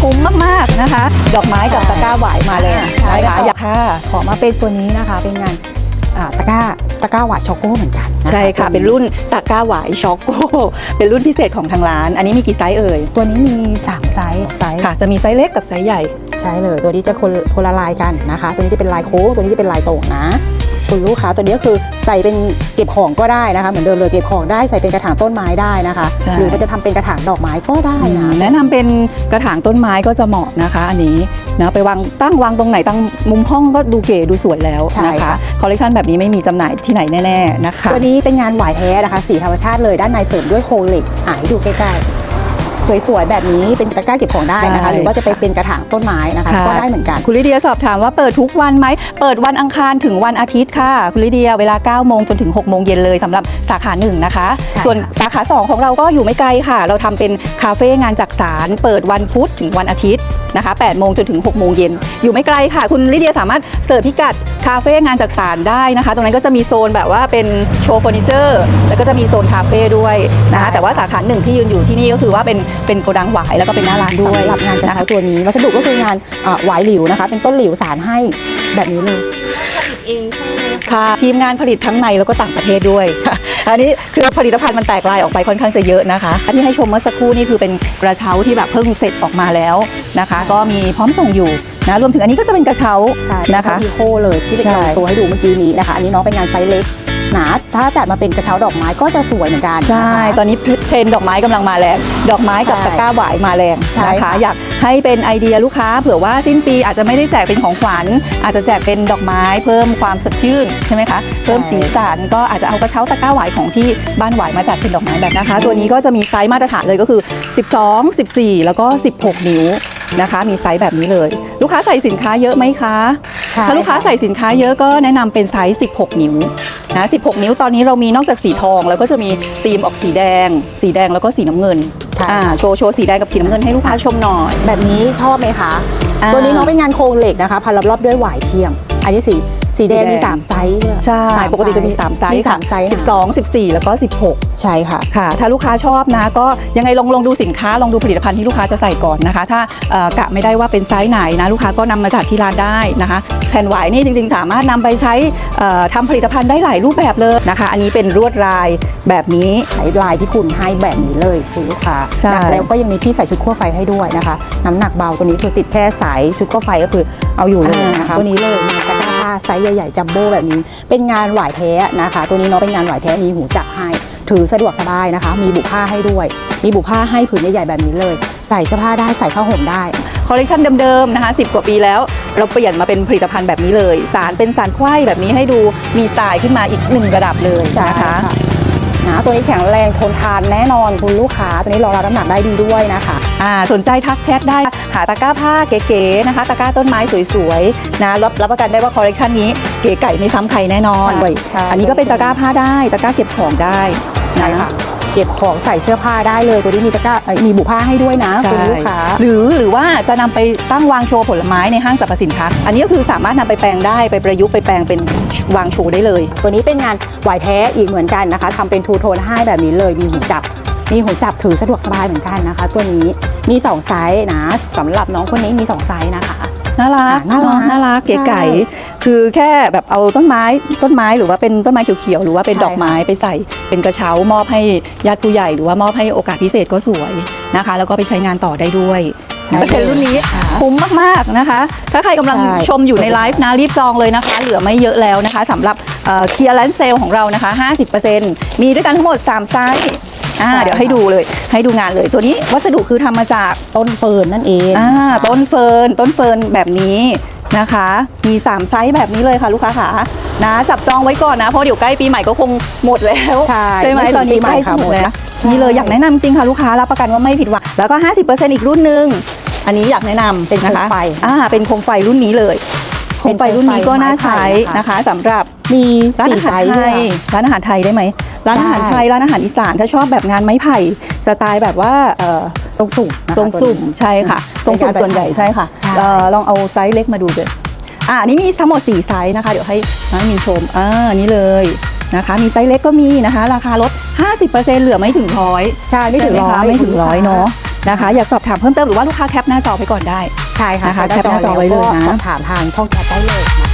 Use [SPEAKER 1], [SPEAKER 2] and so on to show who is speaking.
[SPEAKER 1] คุ้มมากๆนะคะ ดอกไม้กับตะกร้าหวายมาเลย
[SPEAKER 2] ใช่
[SPEAKER 1] นะคะ
[SPEAKER 2] ค่ะ
[SPEAKER 1] อยากค่ะ
[SPEAKER 2] ขอมาเป็นตัวนี้นะคะเป็นงานอ่าตะกร้าตะกร้าหวานช็อกโก้เหมือนกันน
[SPEAKER 1] ใช่ค่ะเป็นรุ่นตะกร้าหวายช็อกโกเป็นรุ่นพิเศษของทางร้าน อันนี้มีกี่ไซส์เอ่ย
[SPEAKER 2] ตัวนี้มี 3 ไซส์ไซส์
[SPEAKER 1] ค่ะจะมีไซส์เล็กกับไซส์ใหญ่
[SPEAKER 2] ใช่เลย ตัวนี้จะคนคนละลายกันนะคะ ตัวนี้จะเป็นลายโค้งตัวนี้จะเป็นลายโต่งนะ คุณลูกค้าตัวนี้ก็คือใส่เป็นเก็บของก็ได้นะคะ เหมือนเดิมเลยเก็บของได้ใส่เป็นกระถางต้นไม้ได้นะคะ
[SPEAKER 1] ใช่
[SPEAKER 2] หรือมันจะทำเป็นกระถางดอกไม้ก็ได้นะ
[SPEAKER 1] แนะนำเป็นกระถางต้นไม้ก็จะเหมาะนะคะ อันนี้นะไปวางตั้งวางตรงไหนตั้งมุมห้องก็ดูเก๋ดูสวยแล้ว
[SPEAKER 2] ใช่
[SPEAKER 1] นะคะ
[SPEAKER 2] ค่ะ
[SPEAKER 1] คอลเลคชันแบบนี้ไม่มีจำหน่ายที่ไหนแน่ๆนะคะ
[SPEAKER 2] ตัวนี้เป็นงานหวายแท้นะคะ สีธรรมชาติเลยด้านในเสริมด้วยโครงเหล็กอ่าให้ดูใกล้ๆ สวยๆแบบนี้เป็นตะกร้าเก็บของได้นะคะ
[SPEAKER 1] ได้
[SPEAKER 2] หรือว่าจะไปเป็นกระถางต้นไม้นะคะ
[SPEAKER 1] ค่ะ
[SPEAKER 2] ก็ได้เหมือนกัน
[SPEAKER 1] คุณลิเดียสอบถามว่าเปิดทุกวันไหม เปิดวันอังคารถึงวันอาทิตย์ค่ะ คุณลิเดียเวลา 9 โมงจนถึง 6 โมงเย็นเลยสำหรับสาขาหนึ่งนะคะ
[SPEAKER 2] ใช่
[SPEAKER 1] ส่วนสาขา 2 ของเราก็อยู่ไม่ไกลค่ะ เราทำเป็นคาเฟ่งานจักสาร เปิดวันพุธถึงวันอาทิตย์ นะคะ8โมงจนถึง6โมงเย็นอยู่ไม่ไกลค่ะ คุณลิเดียสามารถเสิร์ชพิกัดคาเฟ่งานจักสารได้นะคะ ตรงนั้นก็จะมีโซนแบบว่าเป็นโชว์เฟอร์นิเจอร์แล้วก็จะมีโซนคาเฟ่ด้วยนะคะแต่ว่าสาขาหนึ่งที่ยืนอยู่ที่นี่ก็คือว่าเป็นเป็นโกดังหวายแล้วก็เป็นหน้าร้านด้วย
[SPEAKER 2] รับงานกระ
[SPEAKER 1] นะคะ
[SPEAKER 2] ตัวนี้วัสดุก็คืองานหวายหลิวนะคะ เป็นต้นหลิวสารให้แบบนี้เลย
[SPEAKER 3] เองใช่ไหมคะ
[SPEAKER 1] ค่ะ ทีมงานผลิตทั้งในแล้วก็ต่างประเทศด้วยอันนี้คือผลิตภัณฑ์มันแตกลายออกไปค่อนข้างจะเยอะนะคะ อันที่ให้ชมเมื่อสักครู่นี่คือเป็นกระเช้าที่แบบเพิ่งเสร็จออกมาแล้วนะคะ ก็มีพร้อมส่งอยู่นะรวมถึงอันนี้ก็จะเป็นกระเช้า
[SPEAKER 2] ใช่
[SPEAKER 1] นะคะ
[SPEAKER 2] อีโคเลยที่เป็น
[SPEAKER 1] ใช่
[SPEAKER 2] เราโชว์ให้ดูเมื่อกี้นี้นะคะ อันนี้น้องเป็นงานไซส์เล็กหนาถ้าจัดมาเป็นกระเช้าดอกไม้ก็จะสวยเหมือนกัน
[SPEAKER 1] ใช่
[SPEAKER 2] นะคะ
[SPEAKER 1] ตอนนี้เทรนด์ดอกไม้กำลังมาแรง ดอกไม้กับ
[SPEAKER 2] ใช่
[SPEAKER 1] ตะกร้าหวายมาแรง
[SPEAKER 2] ใช่
[SPEAKER 1] นะคะ
[SPEAKER 2] ค่ะ
[SPEAKER 1] อยาก ให้เป็นไอเดียลูกค้าเผื่อว่าสิ้นปีอาจจะไม่ได้แจกเป็นของขวัญ อาจจะแจกเป็นดอกไม้เพิ่มความสดชื่นใช่ไหมคะเพิ่มสีสันก็อาจจะเอากระเช้าตะกร้าหวายของที่บ้านหวายมาจัดเป็นดอกไม้แบบนะคะ ตัวนี้ก็จะมีไซส์มาตรฐานเลยก็คือ 12 14 แล้วก็ 16 นิ้วนะคะ มีไซส์แบบนี้เลย ลูกค้าใส่สินค้าเยอะไหมคะ
[SPEAKER 2] ใช่
[SPEAKER 1] ถ้าลูกค้าใส่สินค้าเยอะก็แนะนำเป็นไซส์ 16 นิ้วนะ16 นิ้วตอนนี้เรามีนอกจากสีทอง แล้วก็จะมีธีมออกสีแดง สีแดงแล้วก็สีน้ำเงิน
[SPEAKER 2] ใช่
[SPEAKER 1] อ่าโชว์โชว์สีแดงกับสีน้ำเงินให้ลูกค้าชมหน่อย
[SPEAKER 2] แบบนี้ชอบไหมคะ
[SPEAKER 1] อ่า
[SPEAKER 2] ตัวนี้น้องเป็นงานโครงเหล็กนะคะ พันรอบๆด้วยหวายเทียม อันนี้สี สีแดง
[SPEAKER 1] สีแดง
[SPEAKER 2] มีสามไซส์ด้วย
[SPEAKER 1] ใช่
[SPEAKER 2] สาม
[SPEAKER 1] ปกติจะมี 3 ไซส์
[SPEAKER 2] มี
[SPEAKER 1] ค่ะ
[SPEAKER 2] สามไซส์ค่ะ
[SPEAKER 1] 12 14 แล้วก็ 16
[SPEAKER 2] ใช่ค่ะ
[SPEAKER 1] ค่ะ ถ้าลูกค้าชอบนะ ก็ยังไงลองลองดูสินค้าลองดูผลิตภัณฑ์ที่ลูกค้าจะใส่ก่อนนะคะ ถ้าเอ่อกะไม่ได้ว่าเป็นไซส์ไหนนะ ลูกค้าก็นำมาจัดที่ร้านได้นะคะ แผ่นหวายนี่จริงๆ สามารถนำไปใช้เอ่อทำผลิตภัณฑ์ได้หลายรูปแบบเลยนะคะ อันนี้เป็นลวดลายแบบนี้
[SPEAKER 2] ใช้ลายที่คุณให้แบบนี้เลยคุณลูกค้า
[SPEAKER 1] ใช่
[SPEAKER 2] แล้วก็ยังมีที่ใส่ชุดขั้วไฟให้ด้วยนะคะ น้ำหนักเบาตัวนี้คือติดแค่สายชุดขั้วไฟก็คือเอาอยู่เลยนะคะตัวนี้เลยมีตะกร้าผ้าไซส์ใหญ่ๆจัมโบ้แบบนี้ เป็นงานหวายแท้นะคะ ตัวนี้เนาะเป็นงานหวายแท้มีหูจับให้ถือสะดวกสบายนะคะ มีบุผ้าให้ด้วย มีบุผ้าให้ผืนใหญ่ๆแบบนี้เลย ใส่เสื้อผ้าได้ใส่ผ้าห่มได้
[SPEAKER 1] คอลเลคชันเดิมๆนะคะ 10 กว่าปีแล้ว เราเปลี่ยนมาเป็นผลิตภัณฑ์แบบนี้เลย สารเป็นสารไขว้แบบนี้ให้ดูมีสไตล์ขึ้นมาอีกหนึ่งระดับเลย
[SPEAKER 2] ใช่
[SPEAKER 1] นะคะ
[SPEAKER 2] ค่ะนะตัวนี้แข็งแรงทนทานแน่นอนคุณลูกค้า ตัวนี้รองรับน้ำหนักได้ดีด้วยนะคะ
[SPEAKER 1] อ่า สนใจทักแชทได้หาตะกร้าผ้าเก๋ๆนะคะ ตะกร้าต้นไม้สวยๆนะรับรับประกันได้ว่าคอลเลคชันนี้เก๋ไก่ไม่ซ้ำใครแน่นอน
[SPEAKER 2] ใช่ใช่
[SPEAKER 1] อันนี้ก็เป็นตะกร้าผ้าได้ ตะกร้าเก็บของได้
[SPEAKER 2] ใช่
[SPEAKER 1] นะ
[SPEAKER 2] ค่ะเก็บของใส่เสื้อผ้าได้เลย ตัวนี้มีตะกร้าเอ่อมีบุผ้าให้ด้วยนะ
[SPEAKER 1] ใช่
[SPEAKER 2] คุณลูกค้า
[SPEAKER 1] หรือหรือว่าจะนำไปตั้งวางโชว์ผลไม้ในห้างสรรพสินค้า อันนี้ก็คือสามารถนำไปแปลงได้ไปประยุกต์ไปแปลงเป็นวางโชว์ได้เลย
[SPEAKER 2] ตัวนี้เป็นงานหวายแท้อีกเหมือนกันนะคะทำเป็นทูโทนให้แบบนี้เลยมีหูจับ มีหูจับถือสะดวกสบายเหมือนกันนะคะ ตัวนี้มี 2 ไซส์นะสำหรับน้องคนนี้มี 2 ไซส์นะคะ
[SPEAKER 1] น่ารัก
[SPEAKER 2] อ่าน่ารัก
[SPEAKER 1] น่ารักเก๋ไก่
[SPEAKER 2] ใช่
[SPEAKER 1] คือแค่แบบเอาต้นไม้ต้นไม้หรือว่าเป็นต้นไม้เขียวๆหรือว่าเป็น
[SPEAKER 2] ใช่
[SPEAKER 1] ดอกไม้ไปใส่ เป็นกระเช้ามอบให้ญาติผู้ใหญ่หรือว่ามอบให้โอกาสพิเศษก็สวยนะคะ แล้วก็ไปใช้งานต่อได้ด้วย
[SPEAKER 2] ใช่
[SPEAKER 1] เปอร์เซ็นต์รุ่นนี้
[SPEAKER 2] ค่ะ
[SPEAKER 1] คุ้มมากๆนะคะ ถ้าใครกำลัง
[SPEAKER 2] ใช่
[SPEAKER 1] ชมอยู่ในไลฟ์นะรีบจองเลยนะคะ เหลือไม่เยอะแล้วนะคะสำหรับเคลียร์แลนเซลของเรานะคะ 50%มีด้วยกันทั้งหมด 3 ไซส์ อ่า
[SPEAKER 2] ใช่
[SPEAKER 1] เดี๋ยวให้
[SPEAKER 2] ค่ะ
[SPEAKER 1] ดูเลย ให้ดูงานเลย ตัวนี้วัสดุคือทำมาจาก
[SPEAKER 2] ต้นเฟิร์นนั่นเอง
[SPEAKER 1] อ่าต้นเฟิร์นต้นเฟิร์นแบบนี้นะคะ มี 3 ไซส์แบบนี้เลยค่ะลูกค้าขานะจับจองไว้ก่อนนะเพราะเดี๋ยวใกล้ปีใหม่ก็คงหมดแล้ว
[SPEAKER 2] ใช่
[SPEAKER 1] ไหม
[SPEAKER 2] ไม่ถึง
[SPEAKER 1] ตอนนี้
[SPEAKER 2] ปีใหม่
[SPEAKER 1] ใกล้
[SPEAKER 2] ค่ะ
[SPEAKER 1] จะหมด
[SPEAKER 2] หมด
[SPEAKER 1] แล้ว
[SPEAKER 2] ใช่
[SPEAKER 1] นี่เลยอยากแนะนำจริงค่ะลูกค้ารับประกันว่าไม่ผิดหวังแล้วก็ 50%อีกรุ่นหนึ่งอันนี้อยากแนะนำ
[SPEAKER 2] เป็นโค
[SPEAKER 1] นะ
[SPEAKER 2] ม
[SPEAKER 1] คะ
[SPEAKER 2] ไฟ
[SPEAKER 1] อ่าเป็นโคมไฟรุ่นนี้เลยโคมไฟรุ่นนี้ก็น่าใช้นะคะสำหรับ
[SPEAKER 2] มี
[SPEAKER 1] ร้าน
[SPEAKER 2] สี่
[SPEAKER 1] อา
[SPEAKER 2] ไซ
[SPEAKER 1] หาร
[SPEAKER 2] ส์
[SPEAKER 1] ไท
[SPEAKER 2] ด้วย
[SPEAKER 1] ยร้านอาหารไทยได้ไหม ร้านอาหารไทยร้านอาหารอีสานถ้าชอบแบบงานไม้ไผ่สไตล์แบบว่าเอ่อ
[SPEAKER 2] ทรงสุ่มนะคะ
[SPEAKER 1] ทรงสุ่ม
[SPEAKER 2] ตัวนี้
[SPEAKER 1] ใช่ค่ะทรงสุ่มส่วนใหญ่ใช่ค่ะ
[SPEAKER 2] ใช่
[SPEAKER 1] เอ่อลองเอาไซส์เล็กมาดูเลยอ่านี่มีทั้งหมด4ไซส์นะคะ เดี๋ยวให้น้องมินชมอ่านี่เลยนะคะ มีไซส์เล็กก็มีนะคะ ราคาลด 50%เหลือไม่ถึงร้อย
[SPEAKER 2] ใช่ไม่ถึงร้อย
[SPEAKER 1] ไม่ถึงร้อยเนาะนะคะ อยากสอบถามเพิ่มเติมหรือว่าลูกค้าแคปหน้าจอไปก่อนได้
[SPEAKER 2] ใช่ค่ะ
[SPEAKER 1] นะคะ
[SPEAKER 2] แคปหน้าจอ
[SPEAKER 1] แคปหน้าจอไว้เลยนะ
[SPEAKER 2] แวก็สอบถามทางช่องแชทได้เลยนะ